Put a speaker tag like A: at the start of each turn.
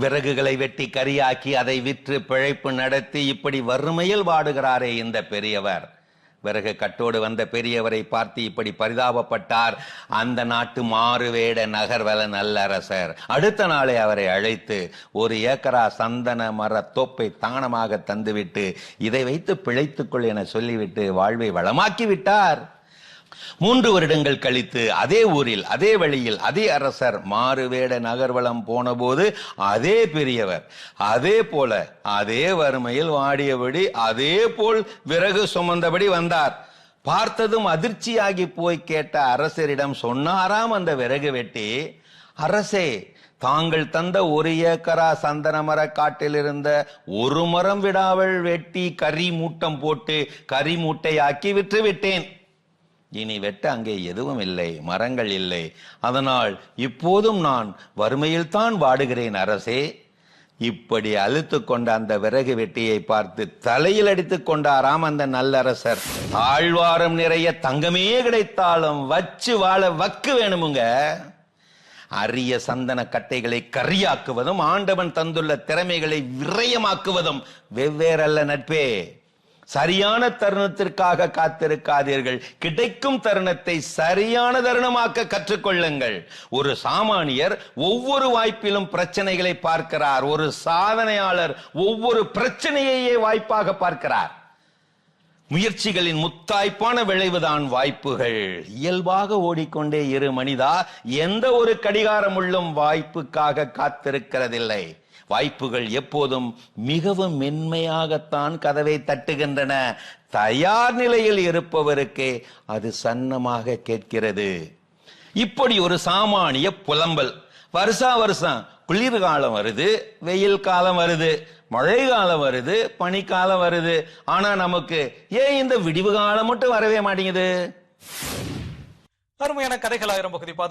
A: விறகுகளை வெட்டி கரியாக்கி அதை விற்று பிழைப்பு நடத்தி இப்படி வறுமையில் வாடுகிறாரே இந்த பெரியவர். விறகு கட்டோடு வந்த பெரியவரை பார்த்து இப்படி பரிதாபப்பட்டார். அந்த நாட்டு மாறுவேட நகர்வல நல்லரசர். அடுத்த நாளை அவரை அழைத்து ஒரு ஏக்கரா சந்தன மர தோப்பை தானமாக தந்துவிட்டு இதை வைத்து பிழைத்துக்கொள் என சொல்லிவிட்டு வாழ்வை வளமாக்கி விட்டார். மூன்று வருடங்கள் கழித்து அதே ஊரில் அதே வழியில் அதே அரசர் மாறுவேட நகர்வலம் போனபோது அதே பெரியவர் அதே போல அதே வறுமையில் வாடியபடி அதே போல் விறகு சுமந்தபடி வந்தார். பார்த்ததும் அதிர்ச்சியாகி போய் கேட்ட அரசரிடம் சொன்னாராம் அந்த விறகு வெட்டி அரசே தாங்கள் தந்த ஒரு ஏக்கரா சந்தன மர காட்டில் இருந்த ஒரு மரம் விடாமல் வெட்டி கறி மூட்டம் போட்டு கறி மூட்டையாக்கி விற்று விட்டேன். இனி வெட்ட அங்கே எதுவும் இல்லை மரங்கள் இல்லை. அதனால் இப்போதும் நான் வறுமையில்தான் வாடுகிறேன் அரசே. இப்படி அழுத்து கொண்ட அந்த விறகு வெட்டியை பார்த்து தலையில் அடித்து கொண்டாராம் அந்த நல்லரசர். ஆழ்வாரம் நிறைய தங்கமே கிடைத்தாலும் வச்சு வாழ வக்கு வேணுமுங்க. அரிய சந்தன கட்டைகளை கரியாக்குவதும் ஆண்டவன் தந்துள்ள திறமைகளை விரயமாக்குவதும் வெவ்வேறல்ல நட்பே. சரியான தருணத்திற்காக காத்திருக்காதீர்கள். கிடைக்கும் தருணத்தை சரியான தருணமாக்க கற்றுக்கொள்ளுங்கள். ஒரு சாமானியர் ஒவ்வொரு வாய்ப்பிலும் பிரச்சனைகளை பார்க்கிறார். ஒரு சாதனையாளர் ஒவ்வொரு பிரச்சனையையே வாய்ப்பாக பார்க்கிறார். முயற்சிகளின் முத்தாய்ப்பான விளைவுதான் வாய்ப்புகள். இயல்பாக ஓடிக்கொண்டே இரு மனிதா எந்த ஒரு கடிகாரமுள்ளும் வாய்ப்புக்காக காத்திருக்கிறதில்லை. வாய்ப்புகள் எப்போதும் மிகவும் மென்மையாகத்தான் கதவை தட்டுகின்றன. தயார் நிலையில் இருப்பவருக்கே அது சன்னமாக கேட்கிறது. இப்படி ஒரு சாமானிய புலம்பல். வருஷா வருஷம் குளிர்காலம் வருது வெயில் காலம் வருது மழை காலம் வருது பனிக்காலம் வருது. ஆனா நமக்கு ஏன் இந்த விடிவு காலம் மட்டும் வரவே மாட்டேங்குது?
B: அருமையான கதைகள் ஆயிரம் பகுதி பார்த்து